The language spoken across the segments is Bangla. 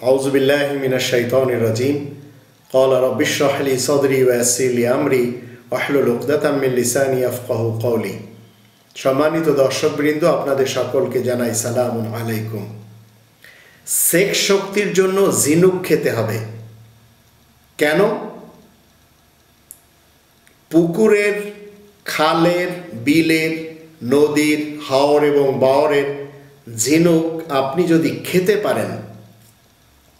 أعوذ بالله من الشيطان الرجيم قال رب اشرح لي صدري ويسر لي أمري واحلل عقدة من লিসানি يفقه قولي সম্মানিত দর্শকবৃন্দ আপনাদের সকলকে জানাই সালাম আলাইকুম সেক্স শক্তির জন্য জিনুক খেতে হবে কেন পুকুরের খালের বিলের নদীর হাওর এবং বাওরের ঝিনুক আপনি যদি খেতে পারেন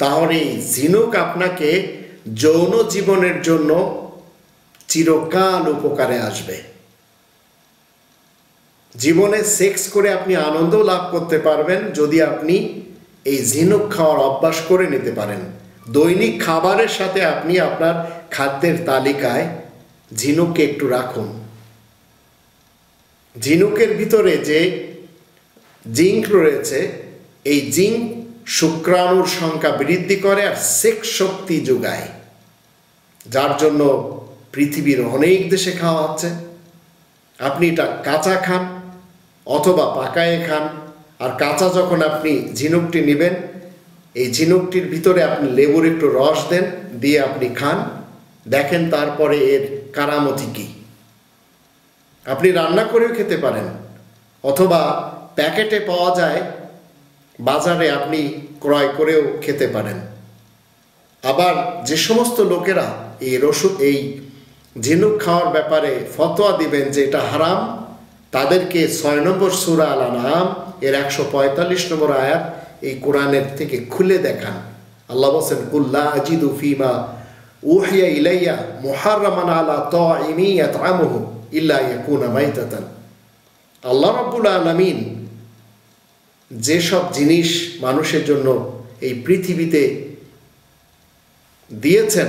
তাহলে এই ঝিনুক আপনাকে যৌন জীবনের জন্য চিরকাল উপকারে আসবে। জীবনে সেক্স করে আপনি আনন্দ লাভ করতে পারবেন যদি আপনি এই ঝিনুক খাওয়ার অভ্যাস করে নিতে পারেন। দৈনিক খাবারের সাথে আপনি আপনার খাদ্যের তালিকায় ঝিনুককে একটু রাখুন। ঝিনুকের ভিতরে যে জিঙ্ক রয়েছে, এই জিঙ্ক শুক্রাণুর সংখ্যা বৃদ্ধি করে আর সেক্স শক্তি যোগায়, যার জন্য পৃথিবীর অনেক দেশে খাওয়া হচ্ছে। আপনি এটা কাঁচা খান অথবা পাকায়ে খান, আর কাঁচা যখন আপনি ঝিনুকটি নেবেন, এই ঝিনুকটির ভিতরে আপনি লেবুর একটু রস দেন, দিয়ে আপনি খান। দেখেন তারপরে এর কারামতি কী। আপনি রান্না করেও খেতে পারেন, অথবা প্যাকেটে পাওয়া যায় বাজারে আপনি ক্রয় করেও খেতে পারেন। আবার যে সমস্ত লোকেরা এই রসুন, এই ঝিনুক খাওয়ার ব্যাপারে ফতোয়া দিবেন যে এটা হারাম, তাদেরকে ছয় নম্বর সুরা আল নাম এর একশো পঁয়তাল্লিশ নম্বর আয়াত এই কোরআনের থেকে খুলে দেখান। আল্লাহ বসেন কুল্লা আজিদু ফিমা উহিয়া ইলাইয়া মুহাররামান আলা তাইমি ইয়াতআমুহু ইল্লা ইয়াকুনা মাইতাতান। আল্লাহ রাব্বুল আলামিন যেসব জিনিস মানুষের জন্য এই পৃথিবীতে দিয়েছেন,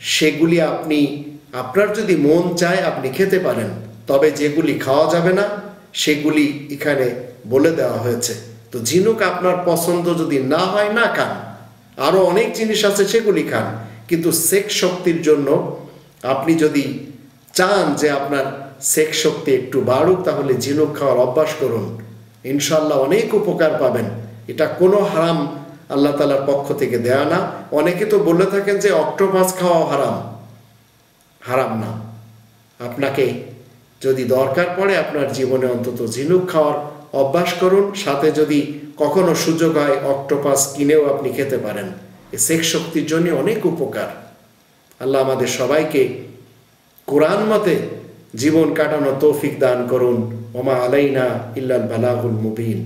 সেগুলি আপনি, আপনার যদি মন চায় আপনি খেতে পারেন, তবে যেগুলি খাওয়া যাবে না, সেগুলি এখানে বলে দেওয়া হয়েছে। তো ঝিনুক আপনার পছন্দ যদি না হয়, না খান। আরও অনেক জিনিস আছে, সেগুলি খান। কিন্তু সেক্স শক্তির জন্য আপনি যদি চান যে আপনার সেক্স শক্তি একটু বাড়ুক, তাহলে ঝিনুক খাওয়ার অভ্যাস করুন। ইনশাল্লাহ অনেক উপকার পাবেন। এটা কোনো হারাম আল্লাহ তালার পক্ষ থেকে দেয়া না। অনেকে তো বলে থাকেন যে অক্টোপাস খাওয়া হারাম। হারাম না। আপনাকে যদি দরকার পড়ে আপনার জীবনে অন্তত ঝিনুক খাওয়ার অভ্যাস করুন। সাথে যদি কখনো সুযোগ হয়, অক্টোপাস কিনেও আপনি খেতে পারেন। এই সেক্স শক্তির জন্য অনেক উপকার। আল্লাহ আমাদের সবাইকে কোরআন মতে জীবন কাটানো তৌফিক দান করুন। ওমা আলাইনা ইল্লাল বালাহুল মুবিন।